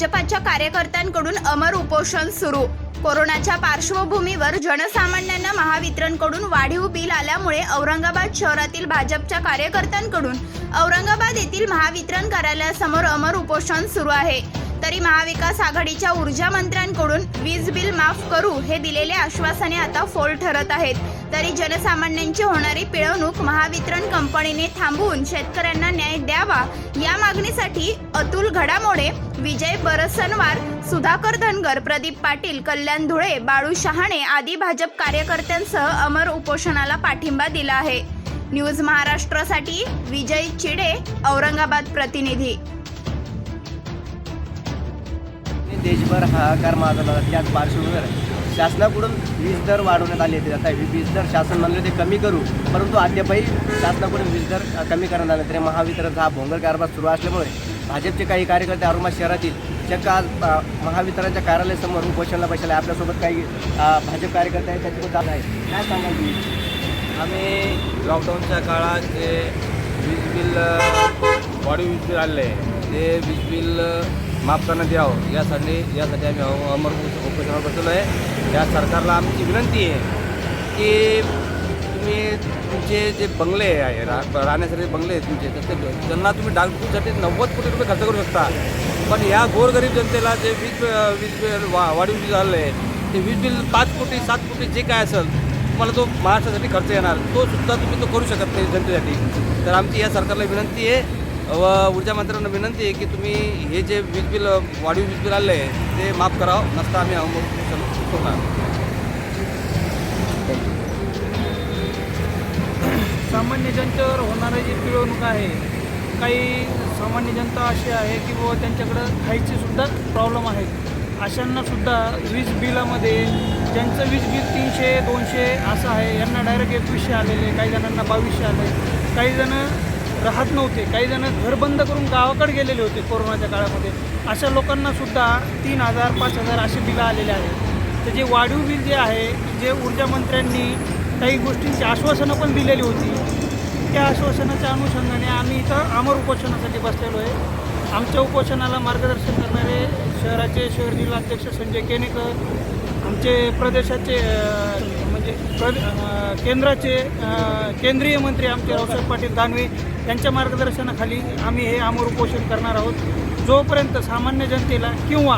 कार्यकर्त्यांकडून अमर उपोषण सुरू. कोरोनाच्या पार्श्वभूमीवर जनसामान्यांना महावितरणकडून वाढीव बिल आल्यामुळे औरंगाबाद शहरातील भाजपच्या कार्यकर्त्यांकडून औरंगाबाद येथील महावितरण कार्यालयासमोर अमर उपोषण सुरू आहे. तरी महाविकास आघाडीच्या ऊर्जा मंत्र्यांकडून वीज बिल माफ करू हे दिलेले आश्वासने आता फोल ठरत आहेत. तरी जनसामान्यांची होणारी पिळवणूक महावितरण कंपनीने थांबवून शेतकऱ्यांना न्याय द्यावा या मागणीसाठी अतुल घडामोडे विजय बरसनवार सुधाकर धनगर प्रदीप पाटील कल्याण धुळे बाळू शहाणे आदी भाजप कार्यकर्त्यांसह अमर उपोषणाला पाठिंबा दिला आहे. न्यूज महाराष्ट्रासाठी विजय चिडे औरंगाबाद प्रतिनिधी. देशभर हाहाकार माजवला जातो. त्याच पार्श्वभूमीवर शासनाकडून वीज दर वाढवण्यात आले होते आता वीज दर शासन म्हणले ते कमी करू परंतु अद्यापही शासनाकडून वीज दर कमी करण्यात आले तरी महावितरणचा हा भोंगर कारभार सुरू असल्यामुळे भाजपचे काही कार्यकर्ते औरंगाबाद शहरातील चक्क आज महावितरणच्या कार्यालयासमोर उपोषणाला बसले आपल्यासोबत काही भाजप कार्यकर्ते आहेत. त्याच्यासोबत जात आहे. काय सांगाल तुम्ही? आम्ही लॉकडाऊनच्या काळात जे वीज बिल बॉडी वाढीव वीज बिल आलेलं आहे ते वीज बिल माफ करण्यात यावं यासाठी यासाठी आम्ही अमर उपोषणावर बसलो आहे. या सरकारला आमची विनंती आहे की तुम्ही तुमचे जे बंगले आहे रा राहण्यासाठी बंगले आहेत तुमचे तर ते त्यांना तुम्ही डागडुजीसाठी नव्वद कोटी रुपये खर्च करू शकता. पण या गोरगरीब जनतेला जे वीज वीज बिल वा वाढीव वीज आलेलं आहे ते वीज बिल पाच कोटी सात कोटी जे काय असेल तुम्हाला तो महाराष्ट्रासाठी खर्च येणार. तो सुद्धा तुम्ही तो करू शकत नाही जनतेसाठी. तर आमची या सरकारला विनंती आहे व ऊर्जा मंत्र्यांना विनंती आहे की तुम्ही हे जे वीज बिल वाढीव वीज बिल आले आहे ते माफ करावं. नसता आम्ही सोडणार सामान्य जनतेवर होणारी जी पिळवणूक आहे काही सामान्य जनता अशी आहे की व त्यांच्याकडं खायची सुद्धा प्रॉब्लेम आहे. अशांना सुद्धा वीज बिलामध्ये ज्यांचं वीज बिल तीनशे दोनशे असं आहे यांना डायरेक्ट एकवीसशे आलेले काही जणांना बावीसशे आले. काही जण राहत नव्हते. काही जण घर बंद करून गावाकडे गेलेले होते कोरोनाच्या काळामध्ये. अशा लोकांना सुद्धा तीन हजार पाच हजार असे बिलं आलेले आहेत. तर जे वाढीव बिल जे आहे जे ऊर्जा मंत्र्यांनी काही गोष्टींची आश्वासनं पण दिलेली होती त्या आश्वासनाच्या अनुषंगाने आम्ही इथं अमर उपोषणासाठी बसलेलो आहे. आमच्या उपोषणाला मार्गदर्शन करणारे शहराचे शहर जिल्हाध्यक्ष संजय केनेकर आमचे प्रदेशाचे केंद्राचे केंद्रीय मंत्री आमचे रावसाहेब पाटील दानवे यांच्या मार्गदर्शनाखाली आम्ही हे अमर उपोषण करणार आहोत. जोपर्यंत सामान्य जनतेला किंवा